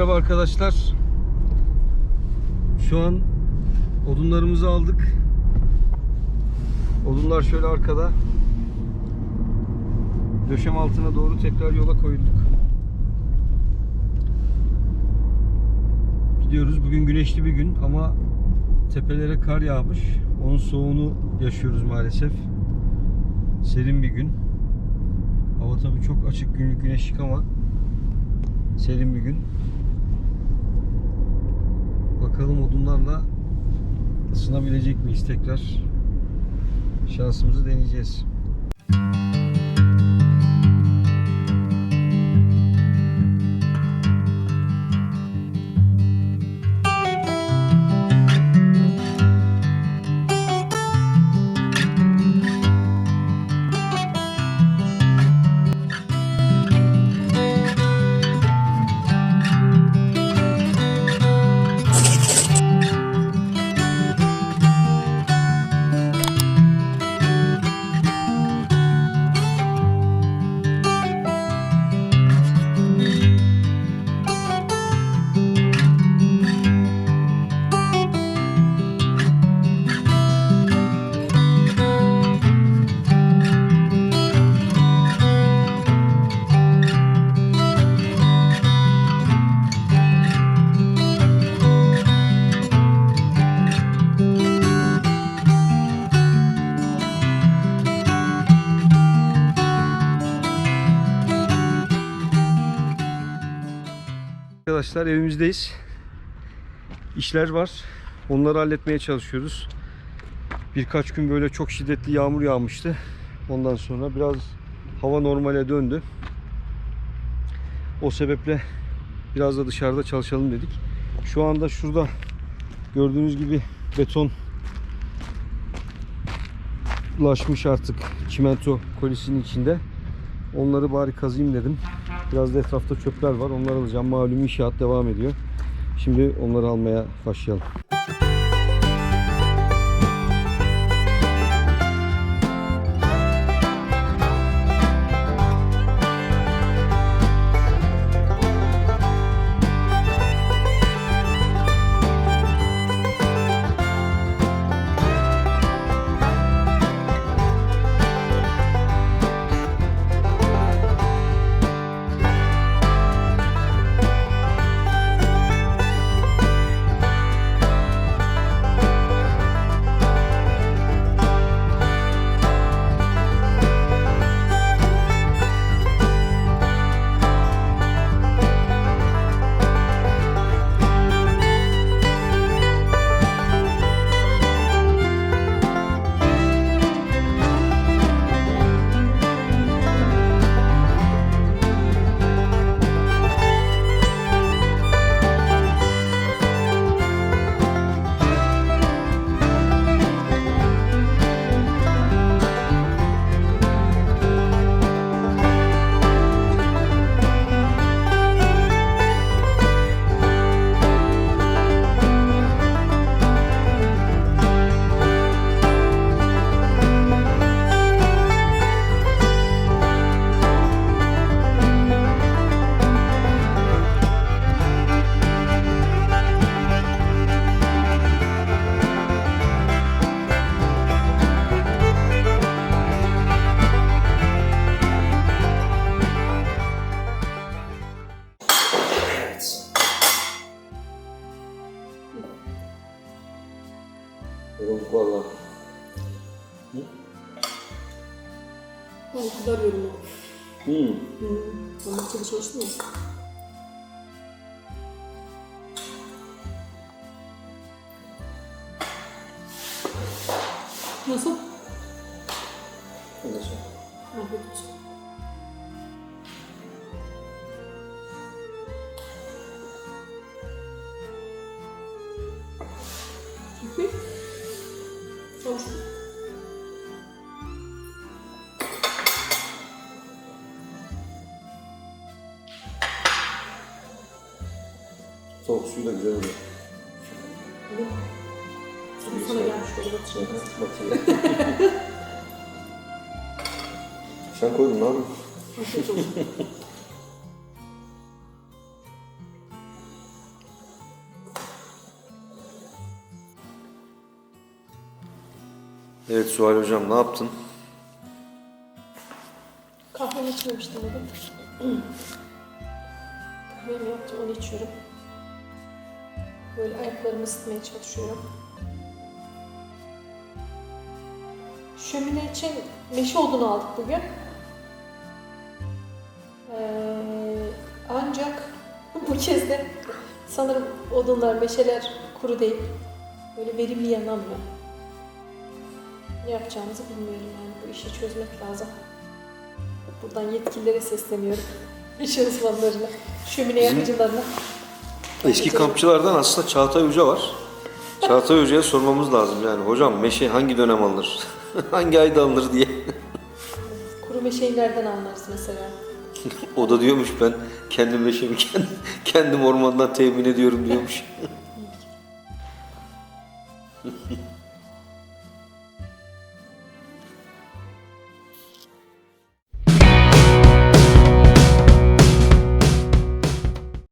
arkadaşlar. Şu an odunlarımızı aldık. Odunlar şöyle arkada. Döşem altına doğru tekrar yola koyulduk. Gidiyoruz. Bugün güneşli bir gün ama tepelere kar yağmış. Onun soğuğunu yaşıyoruz maalesef. Serin bir gün. Hava tabii çok açık günlük güneşlik ama serin bir gün. Bakalım odunlarla ısınabilecek miyiz tekrar? Şansımızı deneyeceğiz. Arkadaşlar evimizdeyiz. İşler var. Onları halletmeye çalışıyoruz. Birkaç gün böyle çok şiddetli yağmur yağmıştı. Ondan sonra biraz hava normale döndü. O sebeple biraz da dışarıda çalışalım dedik. Şu anda şurada gördüğünüz gibi beton ulaşmış artık çimento kolisinin içinde. Onları bari kazıyım dedim. Biraz da etrafta çöpler var. Onları alacağım. Malum inşaat devam ediyor. Şimdi onları almaya başlayalım. Yorulduk valla. Ben kadar yorulmadım. Hmm. Hmm. Ben bahçede çalıştım ya. Nasıl? Afiyet olsun. Hı hı. Soğuk suyu da güzel oluyor. Şimdi sana gelmiş olur. Bakayım. Sen koydun ne yapıyorsun? Afiyet olsun. Evet Suhal Hocam ne yaptın? Kahvemi içmemiştim bugün. Kahvemi yaptım, onu içiyorum. Böyle ayaklarımı ısıtmaya çalışıyorum. Şömine için meşe odunu aldık bugün. Ee, ancak bu kez de sanırım odunlar, meşeler kuru değil. Böyle verimli yanamıyor yapacağımızı bilmiyorum yani bu işi çözmek lazım. Buradan yetkililere sesleniyorum. İş uzmanlarına, şömine Bizim yakıcılarına. Eski kampçılardan aslında Çağatay Hoca var. Çağatay Hoca'ya sormamız lazım yani hocam meşe hangi dönem alınır? hangi ayda alınır diye. Kuru meşeyi nereden anlarız mesela? O da diyormuş ben kendim meşemi kendim, kendim ormandan temin ediyorum diyormuş.